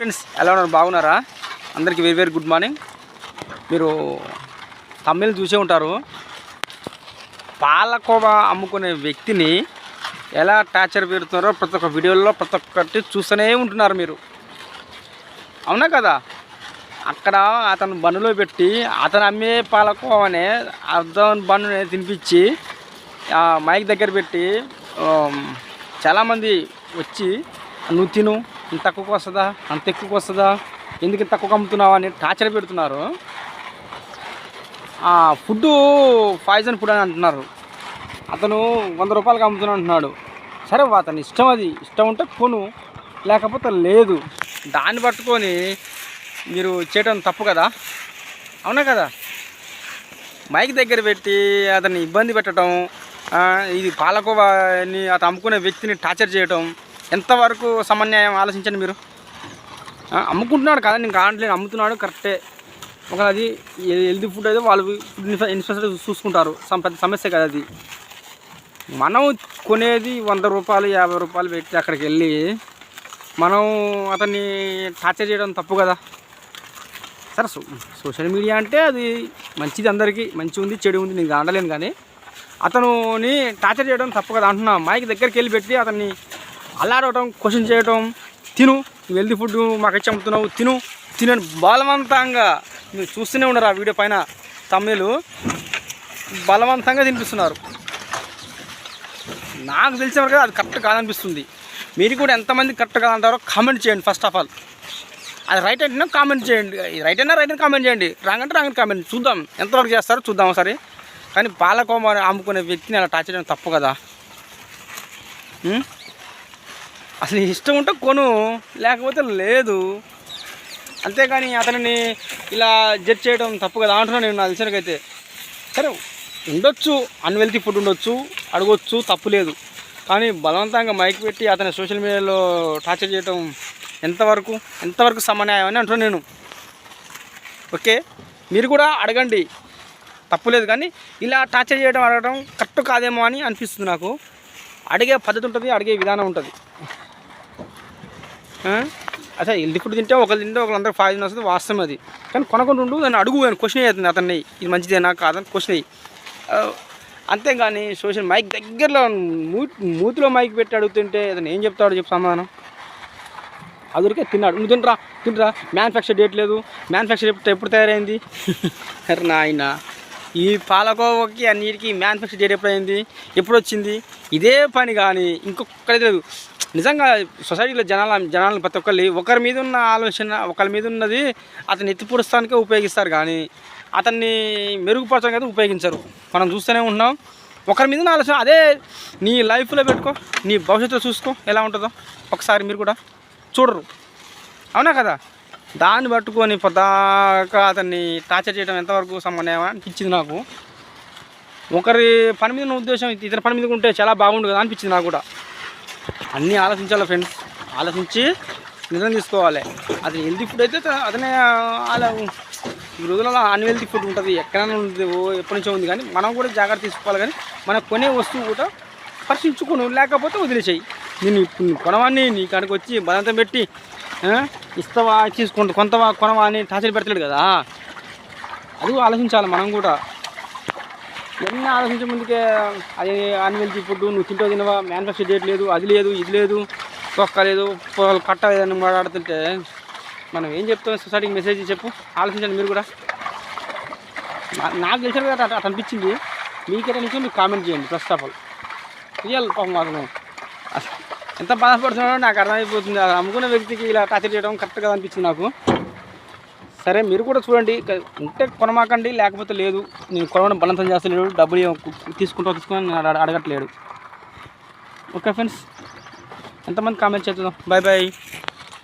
Friends ఎలా ఉన్నారు? బాగున్నారా? అందరికీ వెరీ వెరీ గుడ్ మార్నింగ్ మీరు తమిళ్ చూసే ఉంటారు. పాలకోవా అమ్ముకునే వ్యక్తిని ఎలా టార్చర్ పెడుతున్నారో ప్రతి ఒక్క వీడియోలో ప్రతి ఒక్కటి చూస్తూనే ఉంటున్నారు మీరు. అవునా కదా? అక్కడ అతను బండిలో పెట్టి అతను అమ్మే పాలకోవనే అర్థం బండుని తినిపించి మైక్ దగ్గర పెట్టి చాలామంది వచ్చి నువ్వు తిను ఇంత తక్కువకు వస్తుందా? అంత ఎక్కువకు వస్తుందా? ఎందుకు ఇంత తక్కువ అమ్ముతున్నావు అని టార్చర్ పెడుతున్నారు. ఫుడ్డు ఫుడ్ పాయిజన్ ఫుడ్ అని అంటున్నారు. అతను వంద రూపాయలకి అమ్ముతున్నా అంటున్నాడు. సరే అతని ఇష్టం అది. ఇష్టం ఉంటే కొను. లేకపోతే లేదు. దాన్ని పట్టుకొని మీరు చేయటం తప్పు కదా? అవునా కదా? మైక్ దగ్గర పెట్టి అతన్ని ఇబ్బంది పెట్టడం ఇది పాలకోవాని అతను అమ్ముకునే వ్యక్తిని టార్చర్ చేయటం ఎంతవరకు సమన్యాయం ఆలోచించండి మీరు? అమ్ముకుంటున్నాడు కదా నేను కావట్లేదు అమ్ముతున్నాడు కరెక్టే. ఒక అది హెల్తీ ఫుడ్ అయితే వాళ్ళు ఫుడ్ ఇన్ఫ్రాస్ట్రక్చర్ చూసుకుంటారు. పెద్ద సమస్య కదా అది. మనం కొనేది వంద రూపాయలు యాభై రూపాయలు పెట్టి అక్కడికి వెళ్ళి మనం అతన్ని టార్చర్ చేయడం తప్పు కదా. సరే సో సోషల్ మీడియా అంటే అది మంచిది అందరికీ మంచి ఉంది చెడు ఉంది నేను అనలేను కానీ అతనుని టార్చర్ చేయడం తప్పు కదా అంటున్నా. మైక్ దగ్గరికి వెళ్ళి పెట్టి అతన్ని అల్లాడటం క్వశ్చన్ చేయటం తిను నువ్వు హెల్తీ ఫుడ్ మాకు ఇచ్చి తిను తినని బలవంతంగా మీరు చూస్తూనే ఉన్నారు ఆ వీడియో పైన తమిళు బలవంతంగా తినిపిస్తున్నారు. నాకు తెలిసిన వరకు అది కరెక్ట్ కాదనిపిస్తుంది. మీరు కూడా ఎంతమంది కరెక్ట్ కాదంటారో కామెంట్ చేయండి ఫస్ట్ ఆఫ్ ఆల్ అది రైట్ అంటేనే కామెంట్ చేయండి. రైట్ అయినా రైట్ అని కామెంట్ చేయండి. రాంగ్ అంటే రాంగ్ కామెంట్ చూద్దాం ఎంతవరకు చేస్తారో చూద్దాం ఒకసారి. కానీ పాలకోమ అమ్ముకునే వ్యక్తిని అలా టచ్ చేయడం తప్పు కదా? అసలు ఇష్టం ఉంటే కొను లేకపోతే లేదు. అంతేకాని అతనిని ఇలా జడ్జ్ చేయడం తప్పు కదా అంటున్నాను నేను నా తెలిసినకైతే. సరే ఉండొచ్చు అన్వెల్తీ ఫుడ్ ఉండొచ్చు అడగొచ్చు తప్పు లేదు. కానీ బలవంతంగా మైక్ పెట్టి అతని సోషల్ మీడియాలో టార్చర్ చేయడం ఎంతవరకు ఎంతవరకు సమన్యాయం అని అంటున్నాను నేను. ఓకే? మీరు కూడా అడగండి. తప్పులేదు కానీ ఇలా టార్చర్ చేయడం అడగడం కరెక్ట్ కాదేమో అని అనిపిస్తుంది నాకు. అడిగే పద్ధతి ఉంటుంది అడిగే విధానం ఉంటుంది. అసలు ఫుడ్ తింటే ఒకరు తింటే ఒకళ్ళందరూ ఫాయిజన్ వస్తుంది వాస్తవం అది. కానీ కొనకుండా ఉండు దాన్ని అడుగు అని క్వశ్చన్ అవుతుంది అతన్ని. ఇది మంచిదేనా కాదని క్వశ్చన్ అయ్యి అంతేగాని సోషల్ మైక్ దగ్గరలో మూతిలో మైక్ పెట్టి అడుగుతుంటే అతను ఏం చెప్తాడో చెప్పు సమాధానం. అదురికే తిన్నాడు. నువ్వు తింటరా తింటరా మ్యానుఫ్యాక్చర్ డేట్ లేదు. మ్యానుఫ్యాక్చర్ ఎప్పుడు ఎప్పుడు తయారైంది? నాయన ఈ పాలకోవకి అన్నిటికీ మ్యానుఫ్యాక్చర్ డేట్ ఎప్పుడైంది? ఎప్పుడు వచ్చింది ఇదే పని కానీ ఇంకొకటి లేదు. నిజంగా సొసైటీలో జనాల జనాలు ప్రతి ఒక్కరి ఒకరి మీద ఉన్న ఆలోచన ఒకరి మీద ఉన్నది అతన్ని ఎత్తిపూడుస్తానికే ఉపయోగిస్తారు. కానీ అతన్ని మెరుగుపరచడానికి అయితే ఉపయోగించరు. మనం చూస్తూనే ఉన్నాం ఒకరి మీద ఉన్న ఆలోచన అదే నీ లైఫ్లో పెట్టుకో నీ భవిష్యత్తులో చూసుకో ఎలా ఉంటుందో ఒకసారి మీరు కూడా చూడరు. అవునా కదా? దాన్ని పట్టుకొని పొద్దాకా అతన్ని టార్చర్ చేయడం ఎంతవరకు సమన్వయం అనిపించింది నాకు. ఒకరి పని మీద ఉన్న ఉద్దేశం ఇతని పని మీద ఉంటే చాలా బాగుండు కదా అనిపించింది నాకు కూడా. అన్నీ ఆలోచించాలి ఫ్రెండ్స్. ఆలోచించి నిజం తీసుకోవాలి. అది హెల్తీ ఫుడ్ అయితే అతనే అలా ఈ రోజులలో అన్హెల్తీ ఫుడ్ ఉంటుంది. ఎక్కడైనా ఉంది ఎప్పటి నుంచో ఉంది కానీ మనం కూడా జాగ్రత్త తీసుకోవాలి కానీ మనం కొనే వస్తువు కూడా పరిశీలించుకోను లేకపోతే వదిలేసేయి. నేను ఇప్పుడు నీ కొనవాన్ని నీ కాడికి వచ్చి బలంతం పెట్టి ఇస్తావా తీసుకుంటా కొంతవా కొనవా అని టార్చర్ పెడతాడు కదా. అది ఆలోచించాలి మనం కూడా. ఎన్ని ఆలోచించే ముందుకే అది అన్వెల్తీ ఫుడ్ నువ్వు తింటో తినవా మ్యానుఫ్యాక్చర్ డేట్ లేదు అది లేదు ఇది లేదు తొక్క లేదు పొలాలు కట్ట లేదని మాట్లాడుతుంటే మనం ఏం చెప్తాం? సొసైటీకి మెసేజ్ చెప్పు ఆలోచించండి మీరు కూడా. నాకు తెలిసిన కదా అట్లా అనిపించింది. మీకేట నుంచి మీరు కామెంట్ చేయండి ఫస్ట్ ఆఫ్ ఆల్ రియల్ పాపం మాకు అసలు ఎంత బాధపడుతున్నాడో నాకు అర్థమైపోతుంది. అమ్ముకున్న వ్యక్తికి ఇలా టార్చర్ చేయడం కరెక్ట్ కదా అనిపించింది నాకు. సరే మీరు కూడా చూడండి. ఉంటే కొనమాకండి లేకపోతే లేదు. నేను కొనడం బలంతం చేస్తలేడు. డబ్బులు తీసుకుంటా తీసుకుంటూ తీసుకుని అడగట్లేడు. Okay friends. ఎంతమంది కామెంట్ చేద్దాం. Bye bye